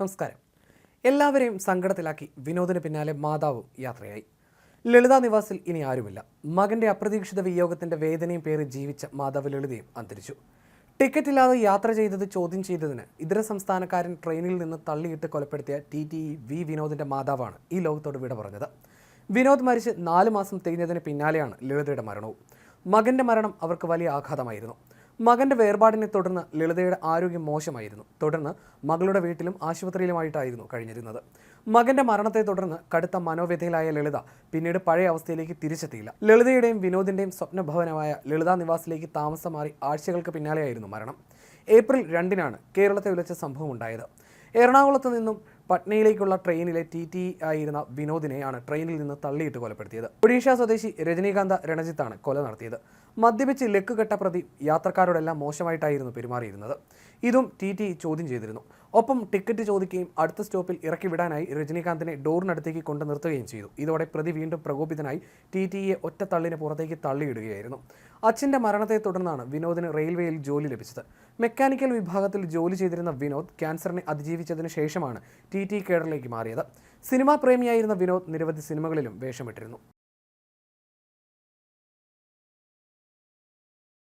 നമസ്കാരം. എല്ലാവരെയും സങ്കടത്തിലാക്കി വിനോദിന് പിന്നാലെ മാതാവും യാത്രയായി. ലളിത നിവാസിൽ ഇനി ആരുമില്ല. മകന്റെ അപ്രതീക്ഷിത വിയോഗത്തിന്റെ വേദനയും പേറി ജീവിച്ച മാതാവ് ലളിതയും അന്തരിച്ചു. ടിക്കറ്റ് ഇല്ലാതെ യാത്ര ചെയ്തത് ചോദ്യം ചെയ്തതിന് ഇതര സംസ്ഥാനക്കാരൻ ട്രെയിനിൽ നിന്ന് തള്ളിയിട്ട് കൊലപ്പെടുത്തിയ ടി ടി വി വിനോദിന്റെ മാതാവാണ് ഈ ലോകത്തോട് വിട പറഞ്ഞത്. വിനോദ് മരിച്ച് നാല് മാസം തികഞ്ഞതിന് പിന്നാലെയാണ് ലളിതയുടെ മരണവും. മകന്റെ മരണം അവർക്ക് വലിയ ആഘാതമായിരുന്നു. മകന്റെ വേർപാടിനെ തുടർന്ന് ലളിതയുടെ ആരോഗ്യം മോശമായിരുന്നു. തുടർന്ന് മകളുടെ വീട്ടിലും ആശുപത്രിയിലുമായിട്ടായിരുന്നു കഴിഞ്ഞിരുന്നത്. മകന്റെ മരണത്തെ തുടർന്ന് കടുത്ത മനോവ്യഥയിലായ ലളിത പിന്നീട് പഴയ അവസ്ഥയിലേക്ക് തിരിച്ചെത്തിയില്ല. ലളിതയുടെയും വിനോദിന്റെയും സ്വപ്നഭവനമായ ലളിത നിവാസിലേക്ക് താമസം മാറി ആഴ്ചകൾക്ക് പിന്നാലെയായിരുന്നു മരണം. ഏപ്രിൽ രണ്ടിനാണ് കേരളത്തെ വിളിച്ച സംഭവം ഉണ്ടായത് എറണാകുളത്ത് നിന്നും പട്നയിലേക്കുള്ള ട്രെയിനിലെ ടി ടി ആയിരുന്ന വിനോദിനെയാണ് ട്രെയിനിൽ നിന്ന് തള്ളിയിട്ട് കൊലപ്പെടുത്തിയത്. ഒഡീഷ സ്വദേശി രജനീകാന്ത രണജിത്താണ് കൊല നടത്തിയത്. മദ്യപിച്ച് ലക്ക് കെട്ട പ്രതി യാത്രക്കാരോടെല്ലാം മോശമായിട്ടായിരുന്നു പെരുമാറിയിരുന്നത്. ഇതും ടി ടി ചോദ്യം ചെയ്തിരുന്നു. ഒപ്പം ടിക്കറ്റ് ചോദിക്കുകയും അടുത്ത സ്റ്റോപ്പിൽ ഇറക്കി വിടാനായി രജനീകാന്തിനെ ഡോറിനടുത്തേക്ക് കൊണ്ടു നിർത്തുകയും ചെയ്തു. ഇതോടെ പ്രതി വീണ്ടും പ്രകോപിതനായി ടി ടിയെ ഒറ്റ തള്ളിന് പുറത്തേക്ക് തള്ളിയിടുകയായിരുന്നു. അച്ഛന്റെ മരണത്തെ തുടർന്നാണ് വിനോദിന് റെയിൽവേയിൽ ജോലി ലഭിച്ചത്. മെക്കാനിക്കൽ വിഭാഗത്തിൽ ജോലി ചെയ്തിരുന്ന വിനോദ് ക്യാൻസറിനെ അതിജീവിച്ചതിന് ശേഷമാണ് ടി ടി കേഡറിലേക്ക് മാറിയത്. സിനിമാ പ്രേമിയായിരുന്ന വിനോദ് നിരവധി സിനിമകളിലും വേഷമിട്ടിരുന്നു.